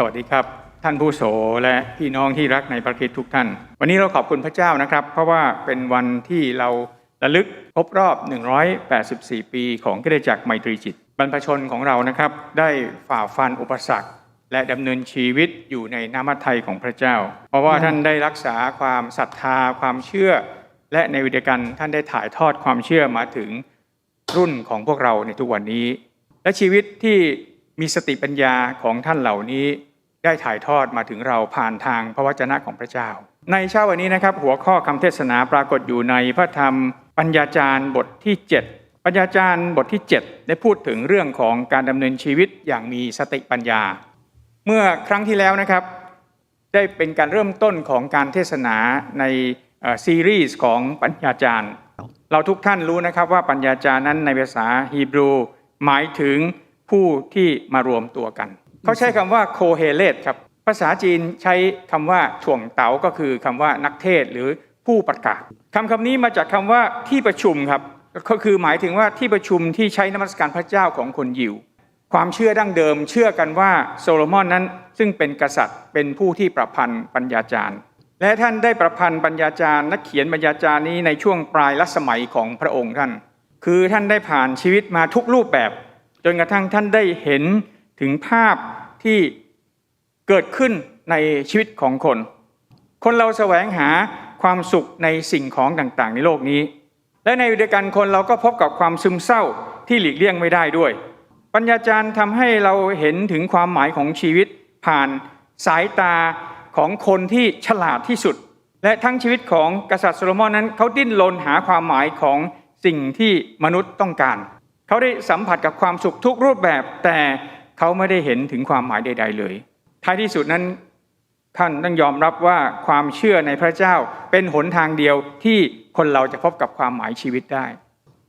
สวัสดีครับ ท่านผู้โสและพี่น้องที่รักในพระคริสต์ทุกท่าน วันนี้เราขอบคุณพระเจ้านะครับ เพราะว่าเป็นวันที่เราระลึกครบรอบ 184 ปีของกิจจักรไมตรีจิต บรรพชนของเรานะครับ ได้ฝ่าฟันอุปสรรค และดำเนินชีวิตอยู่ในน้ำพระทัยของพระเจ้า เพราะว่าท่านได้รักษาความศรัทธาความเชื่อ และในวิดีกันท่านได้ถ่ายทอดความเชื่อมาถึงรุ่นของพวกเราในทุกวันนี้ และชีวิตที่มีสติปัญญาของท่านเหล่านี้ ได้ถ่ายทอดมาถึงเราผ่านทางพระวจนะของพระเจ้า ในเช้าวันนี้นะครับ หัวข้อคำเทศนาปรากฏอยู่ในพระธรรมปัญญาจารย์บทที่ 7 ปัญญาจารย์บทที่ 7 ได้พูดถึงเรื่องของการดำเนินชีวิตอย่างมีสติปัญญา เมื่อครั้งที่แล้วนะครับ ได้เป็นการเริ่มต้นของการเทศนาในซีรีส์ของปัญญาจารย์ เราทุกท่านรู้นะครับว่าปัญญาจารย์นั้นในภาษาฮีบรู หมายถึงผู้ที่มารวมตัวกัน เขาใช้คำว่าโคเฮเลตครับภาษาจีนใช้คำว่าถ่วงเต๋าก็คือคำว่านักเทศหรือผู้ประกาศคำคำนี้มาจากคำว่าที่ประชุมครับก็คือหมายถึงว่าที่ประชุมที่ใช้นมัสการพระเจ้าของคนยิว ความเชื่อดั้งเดิมเชื่อกันว่าโซโลมอนนั้นซึ่งเป็นกษัตริย์เป็นผู้ที่ประพันธ์ปัญญาจารย์ และท่านได้ประพันธ์ปัญญาจารย์ นักเขียนปัญญาจารย์นี้ในช่วงปลายรัชสมัยของพระองค์ท่าน คือท่านได้ผ่านชีวิตมาทุกรูปแบบ จนกระทั่งท่านได้เห็น ถึงภาพที่เกิดขึ้นในชีวิตของคน คนเราแสวงหาความสุขในสิ่งของต่างๆ ในโลกนี้ และในเดียวกันคนเราก็พบกับความซึมเศร้าที่หลีกเลี่ยงไม่ได้ด้วย ปัญญาจารย์ทำให้เราเห็นถึงความหมายของชีวิตผ่านสายตาของคนที่ฉลาดที่สุด และทั้งชีวิตของกษัตริย์โซโลมอนนั้นเขาดิ้นรนหาความหมายของสิ่งที่มนุษย์ต้องการ เขาได้สัมผัสกับความสุขทุกรูปแบบแต่ เขาไม่ได้เห็นถึงความหมายใด ๆ เลย ท้ายที่สุดนั้นท่านต้องยอมรับว่าความเชื่อในพระเจ้าเป็นหนทางเดียวที่คนเราจะพบกับความหมายชีวิตได้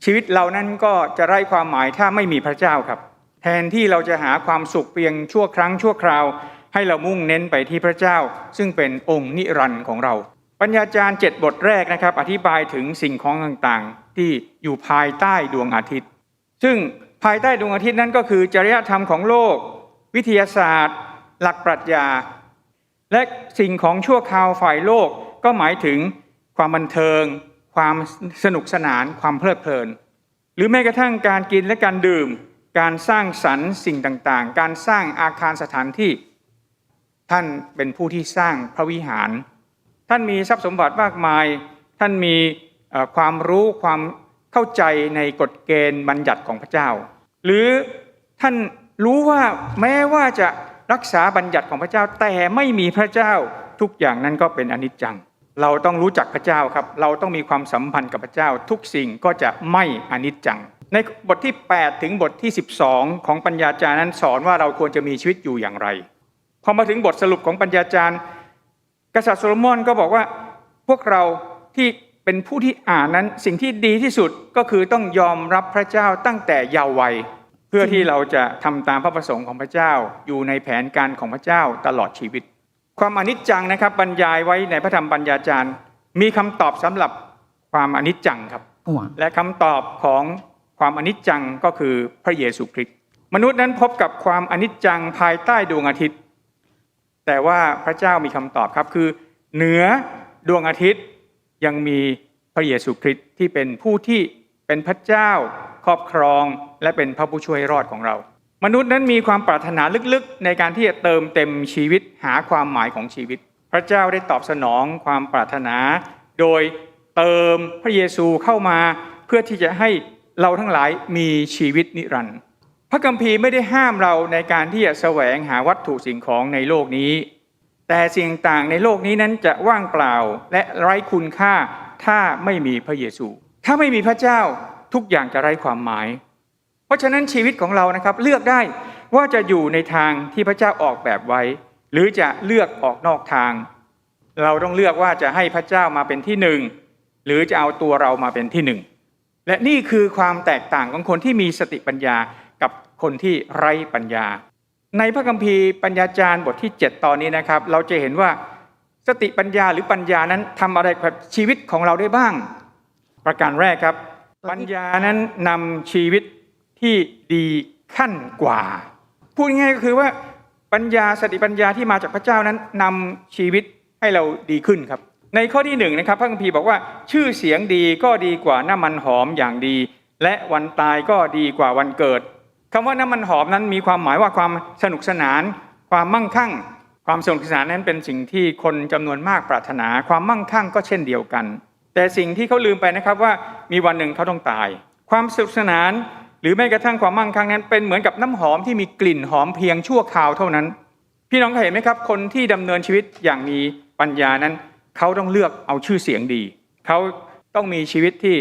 ชีวิตเรานั้นก็จะไร้ความหมายถ้าไม่มีพระเจ้าครับ แทนที่เราจะหาความสุขเพียงชั่วครั้งชั่วคราว ให้เรามุ่งเน้นไปที่พระเจ้า ซึ่งเป็นองค์นิรันดร์ของเรา ปัญญาจารย์เจ็ดบทแรกนะครับ อธิบายถึงสิ่งของต่างๆ ที่อยู่ภายใต้ดวงอาทิตย์ ซึ่ง ภายใต้ดวงอาทิตย์นั้นก็คือจริยธรรมของโลก วิทยาศาสตร์ หลักปรัชญา และสิ่งของชั่วคราวฝ่ายโลกก็หมายถึงความบันเทิง ความสนุกสนาน ความเพลิดเพลิน หรือแม้กระทั่งการกินและการดื่ม การสร้างสรรค์สิ่งต่างๆ การสร้างอาคารสถานที่ ท่านเป็นผู้ที่สร้างพระวิหาร ท่านมีทรัพย์สมบัติมากมาย ท่านมีความรู้ความ เข้าใจในกฎเกณฑ์บัญญัติของพระเจ้า หรือท่านรู้ว่าแม้ว่าจะรักษาบัญญัติของพระเจ้าแต่ไม่มีพระเจ้าทุกอย่างนั้นก็เป็นอนิจจัง เราต้องรู้จักพระเจ้าครับ เราต้องมีความสัมพันธ์กับพระเจ้า ทุกสิ่งก็จะไม่อนิจจัง ในบทที่ 8 ถึงบทที่ 12 ของปัญญาจารย์นั้นสอนว่าเราควรจะมีชีวิตอยู่อย่างไรพอมาถึงบทสรุปของปัญญาจารย์ กษัตริย์โซโลมอนก็บอกว่าพวกเราที่ เป็นผู้ที่อ่านนั้นสิ่งที่ดีที่สุดก็คือต้องยอมรับพระเจ้าตั้งแต่เยาว์วัย เพื่อที่เราจะทำตามพระประสงค์ของพระเจ้าอยู่ในแผนการของพระเจ้าตลอดชีวิต ความอนิจจังนะครับบรรยายไว้ในพระธรรมปัญญาจารย์ มีคำตอบสำหรับความอนิจจังครับ哇，และคำตอบของความอนิจจังก็คือพระเยซูคริสต์มนุษย์นั้นพบกับความอนิจจังภายใต้ดวงอาทิตย์ แต่ว่าพระเจ้ามีคำตอบครับคือ เหนือดวงอาทิตย์ ยังมีพระเยซูคริสต์ที่เป็นผู้ที่เป็นพระเจ้าครอบครองและเป็นพระผู้ช่วยรอดของเรา มนุษย์นั้นมีความปรารถนาลึกๆ ในการที่จะเติมเต็มชีวิตหาความหมายของชีวิต พระเจ้าได้ตอบสนองความปรารถนา โดยเติมพระเยซูเข้ามาเพื่อที่จะให้เราทั้งหลายมีชีวิตนิรันดร์พระคัมภีร์ไม่ได้ห้ามเราในการที่จะแสวงหาวัตถุสิ่งของในโลกนี้ แต่สิ่งต่างในโลกนี้นั้นจะว่างเปล่าและไร้คุณค่าถ้าไม่มีพระเยซู ถ้าไม่มีพระเจ้าทุกอย่างจะไร้ความหมาย เพราะฉะนั้นชีวิตของเรานะครับเลือกได้ว่าจะอยู่ในทางที่พระเจ้าออกแบบไว้ หรือจะเลือกออกนอกทาง เราต้องเลือกว่าจะให้พระเจ้ามาเป็นที่หนึ่งหรือจะเอาตัวเรามาเป็นที่หนึ่งและนี่คือความแตกต่างของคนที่มีสติปัญญากับคนที่ไร้ปัญญา ในพระคัมภีร์ปัญญาจารย์บทที่ 7 ตอนนี้นะครับ เราจะเห็นว่าสติปัญญาหรือปัญญานั้นทำอะไรกับชีวิตของเราได้บ้าง ประการแรกครับ ปัญญานั้นนำชีวิตที่ดีขั้นกว่า พูดง่ายๆก็คือว่าปัญญาสติปัญญาที่มาจากพระเจ้านั้นนำชีวิตให้เราดีขึ้นครับ ในข้อที่หนึ่งนะครับ พระคัมภีร์บอกว่าชื่อเสียงดีก็ดีกว่าน้ำมันหอมอย่างดี และวันตายก็ดีกว่าวันเกิด คำว่าน้ำมันหอมนั้นมีความหมายว่าความสนุกสนาน ความมั่งคั่ง ความสนุกสนานนั้นเป็นสิ่งที่คนจำนวนมากปรารถนา ความมั่งคั่งก็เช่นเดียวกัน แต่สิ่งที่เขาลืมไปนะครับว่ามีวันหนึ่งเขาต้องตาย ความสนุกสนานหรือแม้กระทั่งความมั่งคั่งนั้น เป็นเหมือนกับน้ำหอมที่มีกลิ่นหอมเพียงชั่วคราวเท่านั้น พี่น้องเคยเห็นไหมครับ คนที่ดำเนินชีวิตอย่างมีปัญญานั้น เขาต้องเลือกเอาชื่อเสียงดี เขาต้องมีชีวิตที่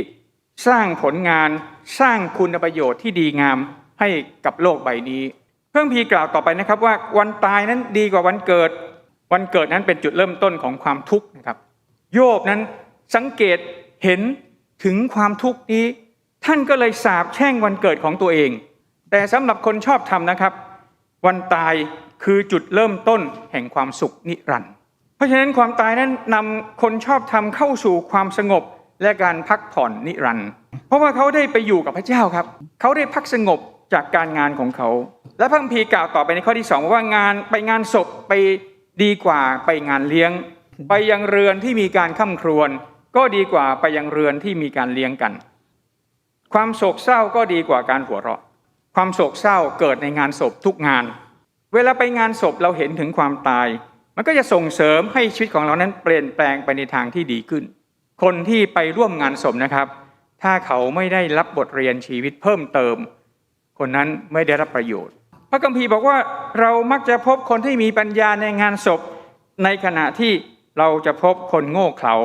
สร้างผลงานสร้างคุณประโยชน์ที่ดีงาม ให้กับโลกใบนี้ เพิ่องพีกล่าวต่อไปนะครับว่าวันตายนั้นดีกว่าวันเกิด วันเกิดนั้นเป็นจุดเริ่มต้นของความทุกข์นะครับ โยบนั้นสังเกตเห็นถึงความทุกข์นี้ ท่านก็เลยสาบแช่งวันเกิดของตัวเอง แต่สำหรับคนชอบธรรมนะครับ วันตายคือจุดเริ่มต้นแห่งความสุขนิรันดร์เพราะฉะนั้นความตายนั้นนำคนชอบธรรมเข้าสู่ความสงบและการพักผ่อนนิรันดร์เพราะว่าเขาได้ไปอยู่กับพระเจ้าครับ เขาได้พักสงบ จากการงานของเขา และพระคัมภีร์กล่าวต่อไปในข้อที่สองว่างานไปงานศพไปดีกว่าไปงานเลี้ยง ไปยังเรือนที่มีการข้าครวญก็ดีกว่าไปยังเรือนที่มีการเลี้ยงกัน ความโศกเศร้าก็ดีกว่าการหัวเราะ ความโศกเศร้าเกิดในงานศพทุกงาน เวลาไปงานศพเราเห็นถึงความตาย มันก็จะส่งเสริมให้ชีวิตของเรานั้นเปลี่ยนแปลงไปในทางที่ดีขึ้น คนที่ไปร่วมงานศพนะครับ ถ้าเขาไม่ได้รับบทเรียนชีวิตเพิ่มเติม คนนั้นไม่ได้รับประโยชน์ พระคัมภีร์บอกว่าเรามักจะพบคนที่มีปัญญาในงานศพ ในขณะที่เราจะพบคนโง่เขลา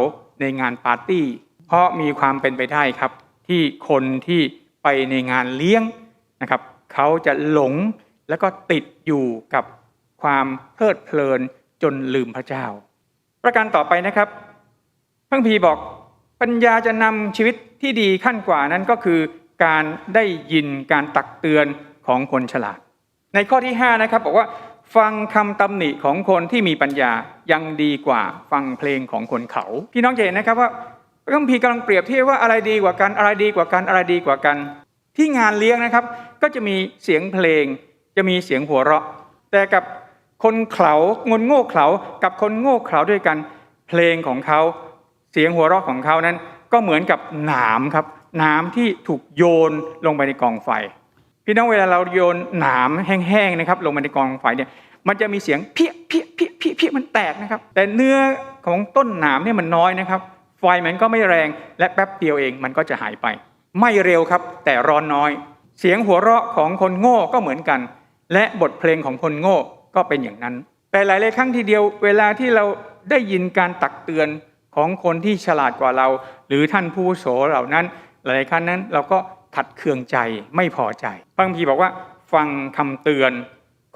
ในงานปาร์ตี้ เพราะมีความเป็นไปได้ครับ ที่คนที่ไปในงานเลี้ยงนะครับเขาจะหลงแล้วก็ติดอยู่กับความเพลิดเพลินจนลืมพระเจ้า ประการต่อไปนะครับพระคัมภีบอกปัญญาจะนำชีวิตที่ดีขั้นกว่านั้นก็คือ การได้ยินการตักเตือนของคนฉลาด ในข้อที่5นะครับบอกว่าฟังคำตำหนิของคนที่มีปัญญายังดีกว่าฟังเพลงของคนเขา พี่น้องเห็นนะครับว่าพระคัมภีร์กำลังเปรียบเทียบว่าอะไรดีกว่ากันอะไรดีกว่ากันอะไรดีกว่ากัน ที่งานเลี้ยงนะครับ ก็จะมีเสียงเพลง จะมีเสียงหัวเราะ แต่กับคนเขางนโง่เขากับคนโง่เขาด้วยกัน เพลงของเขาเสียงหัวเราะของเขานั้น ก็เหมือนกับหนามครับ นามที่ถูกโยนลงไปในกองไฟ พี่น้องเวลาเราโยนหนามแห้งๆนะครับ ลงไปในกองไฟเนี่ยมันจะมีเสียงเพี้ยเพี้ยเพี้ยเพี้ยเพี้ยมันแตกนะครับ แต่เนื้อของต้นหนามเนี่ยมันน้อยนะครับ ไฟมันก็ไม่แรงและแป๊บเดียวเองมันก็จะหายไป ไม่เร็วครับแต่ร้อนน้อย เสียงหัวเราะของคนโง่ก็เหมือนกัน และบทเพลงของคนโง่ก็เป็นอย่างนั้น แต่หลายๆครั้งทีเดียวเวลาที่เราได้ยินการตักเตือนของคนที่ฉลาดกว่าเรา หรือท่านผู้โสเหล่านั้น หลายครั้งนั้นเราก็ขัดเคืองใจไม่พอใจพระคัมภีร์บอกว่า ฟังคำเตือน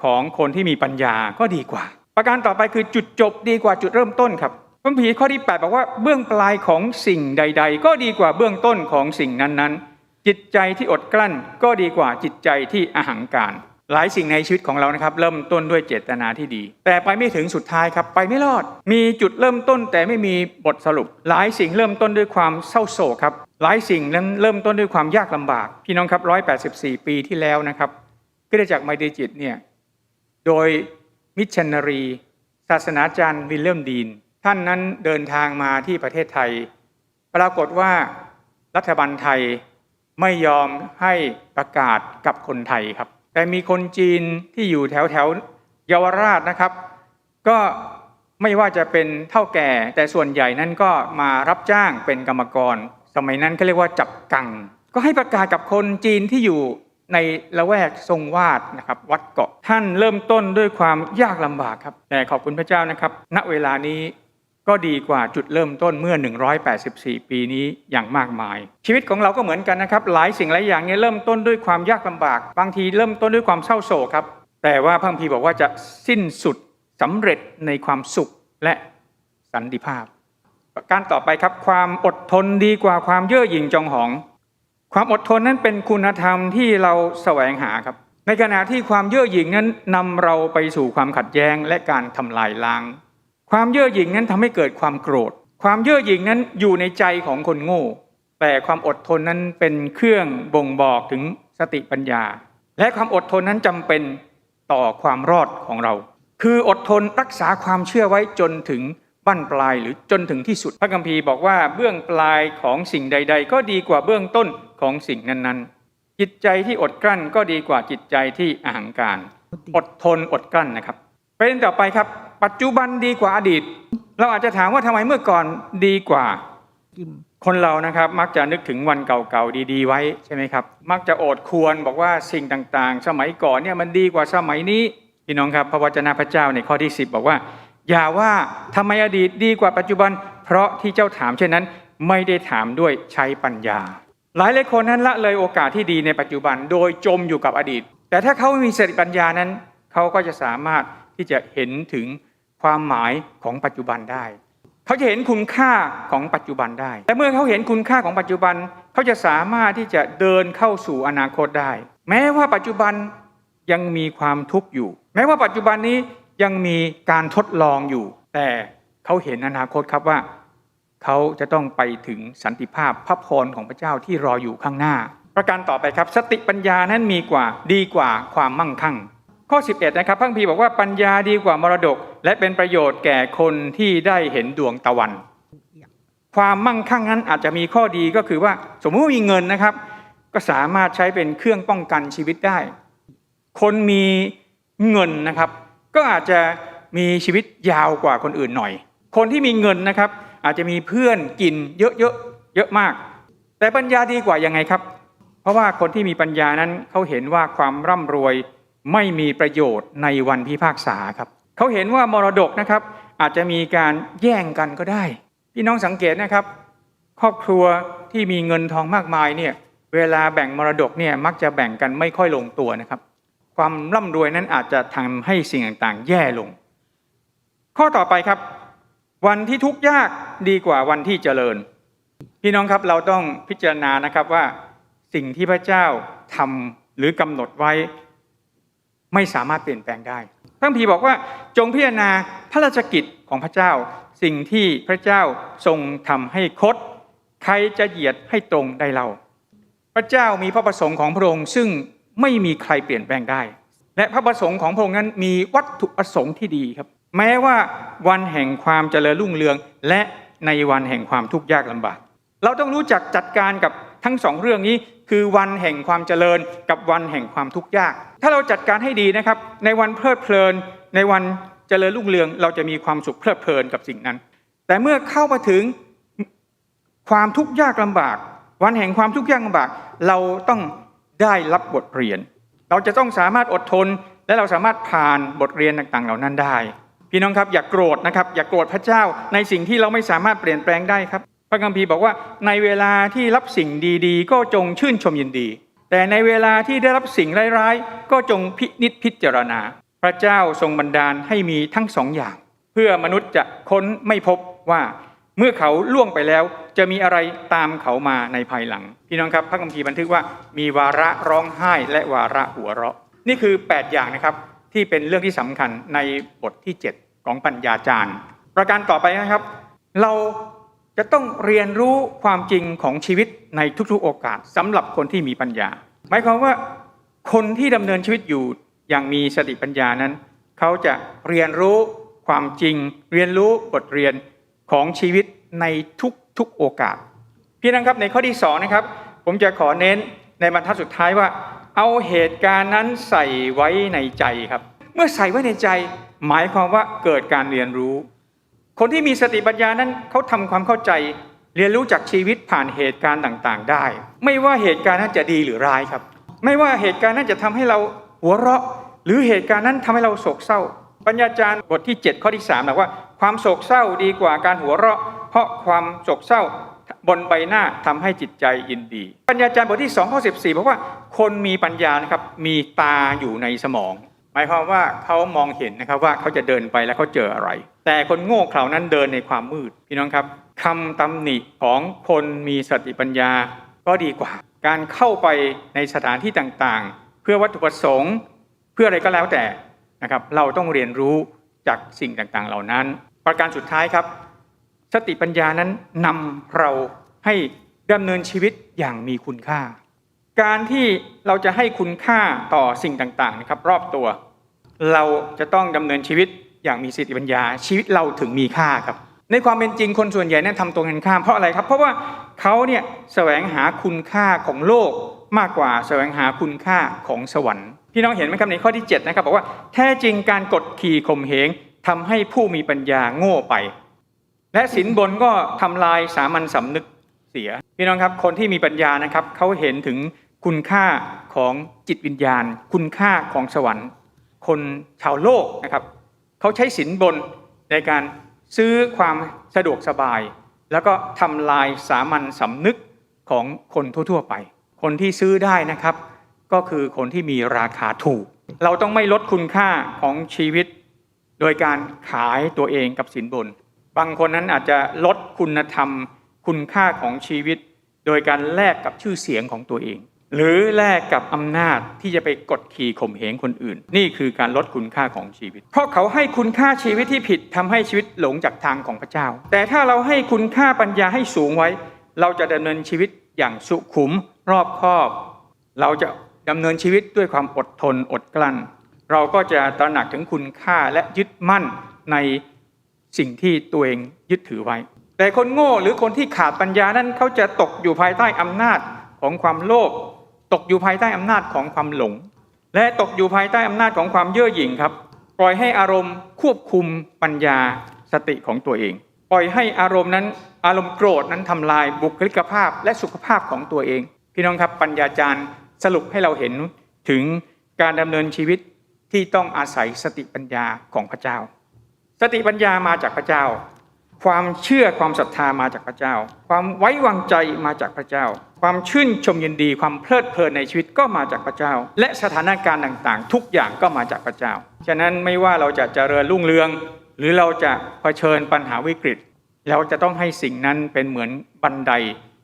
ของคนที่มีปัญญาก็ดีกว่า ประการต่อไปคือจุดจบดีกว่าจุดเริ่มต้นครับพระพีข้อที่ 8 บอกว่าเบื้องปลายของสิ่งใด ๆ ก็ดีกว่าเบื้องต้นของสิ่งนั้นๆ จิตใจที่อดกลั้นก็ดีกว่าจิตใจที่อหังการ หลายสิ่งในชีวิตของเรานะครับเริ่มต้นด้วยเจตนาที่ดี แต่ไปไม่ถึงสุดท้ายครับไปไม่รอด มีจุดเริ่มต้นแต่ไม่มีบทสรุป หลายสิ่งเริ่มต้นด้วยความเศร้าโศกครับหลายสิ่งนั้นเริ่มต้นด้วยความยากลำบาก พี่น้องครับ184 ปีที่แล้วนะครับก็ได้จากไมเดจิตเนี่ยโดยมิชชันนารี ศาสนาจารย์วิลเลียมดีน ท่านนั้นเดินทางมาที่ประเทศไทย ปรากฏว่ารัฐบาลไทยไม่ยอมให้ประกาศกับคนไทยครับ แต่มีคนจีนที่อยู่แถวแถวเยาวราชนะครับ ก็ไม่ว่าจะเป็นเท่าแก่ แต่ส่วนใหญ่นั้นก็มารับจ้างเป็นกรรมกร สมัยนั้นก็เรียกว่าจับกัง ก็ให้ประกาศกับคนจีนที่อยู่ในละแวกทรงวาดนะครับวัดเกาะท่านเริ่มต้นด้วยความยากลำบากครับแต่ขอบคุณพระเจ้านะครับ ณเวลานี้ ก็ดีกว่าจุดเริ่มต้นเมื่อ 184 ปีนี้อย่างมากมาย ชีวิตของเราก็เหมือนกันนะครับ หลายสิ่งหลายอย่างเนี่ยเริ่มต้นด้วยความยากลำบาก บางทีเริ่มต้นด้วยความเศร้าโศกครับ แต่ว่าพระคัมภีบอกว่าจะสิ้นสุดสำเร็จในความสุขและสันติภาพ การต่อไปครับความอดทนดีกว่าความเย่อหยิ่งจองหอง ความอดทนนั้นเป็นคุณธรรมที่เราแสวงหาครับ ในขณะที่ความเย่อหยิ่งนั้นนำเราไปสู่ความขัดแย้งและการทำลายล้าง ความเย่อหยิ่งนั้นทำให้เกิดความโกรธ ความเย่อหยิ่งนั้นอยู่ในใจของคนโง่ แต่ความอดทนนั้นเป็นเครื่องบ่งบอกถึงสติปัญญา และความอดทนนั้นจำเป็นต่อความรอดของเรา คืออดทนรักษาความเชื่อไว้จนถึงบั้นปลายหรือจนถึงที่สุด พระคัมภีร์บอกว่าเบื้องปลายของสิ่งใด ๆ ก็ดีกว่าเบื้องต้นของสิ่งนั้นๆ จิตใจที่อดกลั้นก็ดีกว่าจิตใจที่อหังการ อดทนอดกลั้นนะครับประเด็นต่อไปครับ ปัจจุบันดีกว่าอดีต เราอาจจะถามว่าทำไมเมื่อก่อนดีกว่า คนเรานะครับมักจะนึกถึงวันเก่าๆดีๆ ไว้ใช่ไหมครับ มักจะโอดครวรบอกว่าสิ่งต่างๆ สมัยก่อนเนี่ยมันดีกว่าสมัยนี้พี่น้องครับพระวจนะพระเจ้าในข้อที่ 10 บอกว่า อย่าว่าทำไมอดีตดีกว่าปัจจุบัน เพราะที่เจ้าถามเช่นนั้น ไม่ได้ถามด้วยใช้ปัญญา หลายหลายคนนั้นละเลยโอกาสที่ดีในปัจจุบัน โดยจมอยู่กับอดีต แต่ถ้าเขาไม่มีสติปัญญานั้น เขาก็จะสามารถที่จะเห็นถึง ความหมายของปัจจุบันได้ เขาจะเห็นคุณค่าของปัจจุบันได้แต่เมื่อเขาเห็นคุณค่าของปัจจุบัน เขาจะสามารถที่จะเดินเข้าสู่อนาคตได้ แม้ว่าปัจจุบันยังมีความทุกข์อยู่ แม้ว่าปัจจุบันนี้ยังมีการทดลองอยู่ แต่เขาเห็นอนาคตครับว่า เขาจะต้องไปถึงสันติภาพพระพรของพระเจ้าที่รออยู่ข้างหน้า ประการต่อไปครับ สติปัญญานั้นมีกว่าดีกว่าความมั่งคั่ง ข้อ 11 นะครับพระคัมภีบอกว่าปัญญาดีกว่ามรดก และเป็นประโยชน์แก่คนที่ได้เห็นดวงตะวัน ความมั่งคั่งนั้นอาจจะมีข้อดีก็คือว่าสมมุติว่ามีเงินนะครับ ก็สามารถใช้เป็นเครื่องป้องกันชีวิตได้ คนมีเงินนะครับ ก็อาจจะมีชีวิตยาวกว่าคนอื่นหน่อย คนที่มีเงินนะครับ อาจจะมีเพื่อนกินเยอะๆเยอะมาก แต่ปัญญาดีกว่ายังไงครับ เพราะว่าคนที่มีปัญญานั้นเขาเห็นว่าความร่ำรวย ไม่มีประโยชน์ในวันพิพากษาครับเขาเห็นว่ามรดกนะครับ อาจจะมีการแย่งกันก็ได้พี่น้องสังเกตนะครับ ครอบครัวที่มีเงินทองมากมายเนี่ยเวลาแบ่งมรดกเนี่ยมักจะแบ่งกันไม่ค่อยลงตัวนะครับ ความร่ำรวยนั้นอาจจะทำให้สิ่งต่างๆ แย่ลง ข้อต่อไปครับ วันที่ทุกข์ยากดีกว่าวันที่เจริญ พี่น้องครับเราต้องพิจารณานะครับว่าสิ่งที่พระเจ้าทำหรือกำหนดไว้ ไม่สามารถเปลี่ยนแปลงได้พระคัมภีร์บอกว่าจงพิจารณาพระราชกิจของพระเจ้า สิ่งที่พระเจ้าทรงทำให้คด ใครจะเหยียดให้ตรงได้เล่า พระเจ้ามีพระประสงค์ของพระองค์ซึ่งไม่มีใครเปลี่ยนแปลงได้ และพระประสงค์ของพระองค์นั้นมีวัตถุประสงค์ที่ดีครับ แม้ว่าวันแห่งความเจริญรุ่งเรือง และในวันแห่งความทุกข์ยากลำบาก เราต้องรู้จักจัดการกับทั้งสองเรื่องนี้ คือวันแห่งความเจริญกับวันแห่งความทุกข์ยาก ถ้าเราจัดการให้ดีนะครับ ในวันเพลิดเพลิน ในวันเจริญรุ่งเรือง เราจะมีความสุขเพลิดเพลินกับสิ่งนั้น แต่เมื่อเข้ามาถึงความทุกข์ยากลำบาก วันแห่งความทุกข์ยากลำบาก เราต้องได้รับบทเรียน เราจะต้องสามารถอดทน และเราสามารถผ่านบทเรียนต่างๆ เหล่านั้นได้ พี่น้องครับอย่ากโกรธนะครับ อย่ากโกรธพระเจ้าในสิ่งที่เราไม่สามารถเปลี่ยนแปลงได้ครับ ระคัมภีร์บอกว่าในเวลาที่รับสิ่งดีๆ ก็จงชื่นชมยินดี แต่ในเวลาที่ได้รับสิ่งร้ายๆ ก็จงพินิจพิจารณา พระเจ้าทรงบันดาลให้มีทั้งสองอย่าง เพื่อมนุษย์จะค้นไม่พบว่าเมื่อเขาล่วงไปแล้วจะมีอะไรตามเขามาในภายหลัง พี่น้องครับพระคัมภีร์บันทึกว่ามีวาระร้องไห้และวาระหัวเราะ นี่คือ 8 อย่างนะครับที่เป็นเรื่องที่สำคัญในบทที่ 7 ของปัญญาจารย์ ประการต่อไปนะครับ เรา จะต้องเรียนรู้ความจริงของชีวิตในทุกๆโอกาสสำหรับคนที่มีปัญญา หมายความว่าคนที่ดำเนินชีวิตอยู่อย่างมีสติปัญญานั้น เขาจะเรียนรู้ความจริง เรียนรู้บทเรียนของชีวิตในทุกๆโอกาส พี่น้องครับในข้อที่สองนะครับ ผมจะขอเน้นในบรรทัดสุดท้ายว่า เอาเหตุการณ์นั้นใส่ไว้ในใจครับ เมื่อใส่ไว้ในใจ หมายความว่าเกิดการเรียนรู้ คนที่มีสติปัญญานั้นเขาทำความเข้าใจ เรียนรู้จากชีวิตผ่านเหตุการณ์ต่างๆ ได้ ไม่ว่าเหตุการณ์นั้นจะดีหรือร้ายครับ ไม่ว่าเหตุการณ์นั้นจะทำให้เราหัวเราะ หรือเหตุการณ์นั้นทำให้เราโศกเศร้า ปัญญาจารย์บทที่ 7 ข้อที่3บอกว่าความโศกเศร้าดีกว่าการหัวเราะ เพราะความโศกเศร้าบนใบหน้าทำให้จิตใจยินดี ปัญญาจารย์บทที่2ข้อ14บอกว่า คนมีปัญญานะครับมีตาอยู่ในสมอง มายความว่าเขามองเห็นนะครับว่าเขาจะเดินไปแล้วเขาเจออะไร แต่คนโง่เขลานั้นเดินในความมืดพี่น้องครับคำตำหนิของคนมีสติปัญญาก็ดีกว่า การเข้าไปในสถานที่ต่างๆ เพื่อวัตถุประสงค์ เพื่ออะไรก็แล้วแต่นะครับเราต้องเรียนรู้จากสิ่งต่างๆ เหล่านั้น ประการสุดท้ายครับ สติปัญญานั้นนำเราให้ดำเนินชีวิตอย่างมีคุณค่า การที่เราจะให้คุณค่าต่อสิ่งต่างๆนะครับรอบตัว เราจะต้องดำเนินชีวิตอย่างมีสติปัญญา ชีวิตเราถึงมีค่าครับ ในความเป็นจริงคนส่วนใหญ่เนั้นทำตรงกันข้ามเพราะอะไรครับ เพราะว่าเขาเนี่ยแสวงหาคุณค่าของโลกมากกว่าแสวงหาคุณค่าของสวรรค์พี่น้องเห็นไหมครับในข้อที่7นะครับบอกว่าแท้จริงการกดขี่ข่มเหงทำให้ผู้มีปัญญาโง่ไป และสินบนก็ทำลายสามัญสำนึกเสีย พี่น้องครับคนที่มีปัญญานะครับเขาเห็นถึงคุณค่าของจิตวิญญาณ คุณค่าของสวรรค์ คนชาวโลกนะครับเขาใช้สินบนในการซื้อความสะดวกสบาย แล้วก็ทำลายสามัญสำนึกของคนทั่วๆไป คนที่ซื้อได้นะครับ ก็คือคนที่มีราคาถูก เราต้องไม่ลดคุณค่าของชีวิต โดยการขายตัวเองกับสินบน บางคนนั้นอาจจะลดคุณธรรม คุณค่าของชีวิต โดยการแลกกับชื่อเสียงของตัวเอง หรือแลกกับอำนาจที่จะไปกดขี่ข่มเหงคนอื่น นี่คือการลดคุณค่าของชีวิต เพราะเขาให้คุณค่าชีวิตที่ผิดทำให้ชีวิตหลงจากทางของพระเจ้า แต่ถ้าเราให้คุณค่าปัญญาให้สูงไว้ เราจะดำเนินชีวิตอย่างสุขุมรอบคอบ เราจะดำเนินชีวิตด้วยความอดทนอดกลั้น เราก็จะตระหนักถึงคุณค่าและยึดมั่นในสิ่งที่ตัวเองยึดถือไว้ แต่คนโง่หรือคนที่ขาดปัญญานั้นเขาจะตกอยู่ภายใต้อำนาจของความโลภ ตกอยู่ภายใต้อำนาจของความหลง และตกอยู่ภายใต้อำนาจของความเย่อหยิ่งครับ ปล่อยให้อารมณ์ควบคุมปัญญาสติของตัวเอง ปล่อยให้อารมณ์นั้นอารมณ์โกรธนั้นทำลายบุคลิกภาพและสุขภาพของตัวเอง พี่น้องครับปัญญาจารย์สรุปให้เราเห็นถึงการดำเนินชีวิตที่ต้องอาศัยสติปัญญาของพระเจ้า สติปัญญามาจากพระเจ้า ความเชื่อความศรัทธามาจากพระเจ้า ความไว้วางใจมาจากพระเจ้า ความชื่นชมยินดีความเพลิดเพลินในชีวิตก็มาจากพระเจ้า และสถานการณ์ต่างๆ ทุกอย่างก็มาจากพระเจ้า ฉะนั้นไม่ว่าเราจะเจริญรุ่งเรือง หรือเราจะเผชิญปัญหาวิกฤต เราจะต้องให้สิ่งนั้นเป็นเหมือนบันได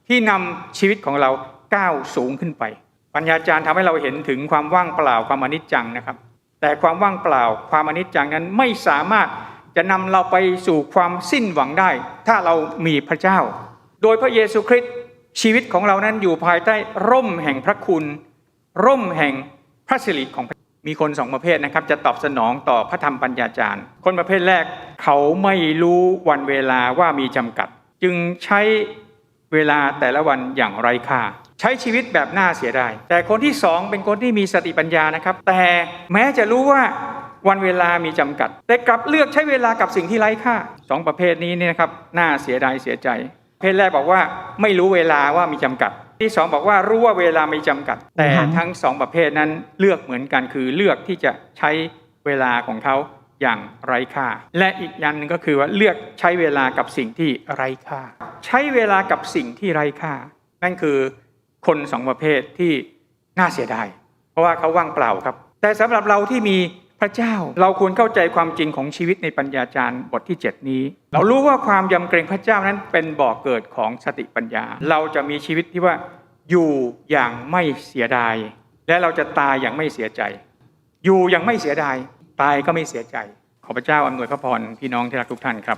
ที่นำชีวิตของเราก้าวสูงขึ้นไป ปัญญาจารย์ทำให้เราเห็นถึงความว่างเปล่าความอนิจจังนะครับ แต่ความว่างเปล่าความอนิจจังนั้นไม่สามารถจะนำเราไปสู่ความสิ้นหวังได้ ถ้าเรามีพระเจ้า โดยพระเยซูคริสต์ ชีวิตของเรานั้นอยู่ภายใต้ร่มแห่งพระคุณ ร่มแห่งพระสิริของมีคนสองประเภทนะครับจะตอบสนองต่อพระธรรมปัญญาจารย์ คนประเภทแรกเขาไม่รู้วันเวลาว่ามีจำกัด จึงใช้เวลาแต่ละวันอย่างไร้ค่า ใช้ชีวิตแบบน่าเสียดายแต่คนที่สองเป็นคนที่มีสติปัญญานะครับ แต่แม้จะรู้ว่าวันเวลามีจำกัด แต่กลับเลือกใช้เวลากับสิ่งที่ไร้ค่าสองประเภทนี้เนี่ยนะครับน่าเสียดายเสียใจ เภทแรกบอกว่าไม่รู้เวลาว่ามีจำกัด ที่สองบอกว่ารู้ว่าเวลามีจำกัด แต่ทั้งสองประเภทนั้นเลือกเหมือนกันคือเลือกที่จะใช้เวลาของเขาอย่างไร้ค่า และอีกอย่างหนึ่งก็คือว่าเลือกใช้เวลากับสิ่งที่ไร้ค่า ใช้เวลากับสิ่งที่ไร้ค่า นั่นคือคนสองประเภทที่น่าเสียดายเพราะว่าเขาว่างเปล่าครับ แต่สำหรับเราที่มี พระเจ้าเราควรเข้าใจความจริงของชีวิตในปัญญาจารย์บทที่ 7 นี้ เรารู้ว่าความยำเกรงพระเจ้านั้นเป็นบ่อกเกิดของสติปัญญา เราจะมีชีวิตที่ว่าอยู่อย่างไม่เสียดาย และเราจะตายอย่างไม่เสียใจ อยู่อย่างไม่เสียดาย ตายก็ไม่เสียใจ ขอพระเจ้าอำนวยพระพรพี่น้องที่รักทุกท่านครับ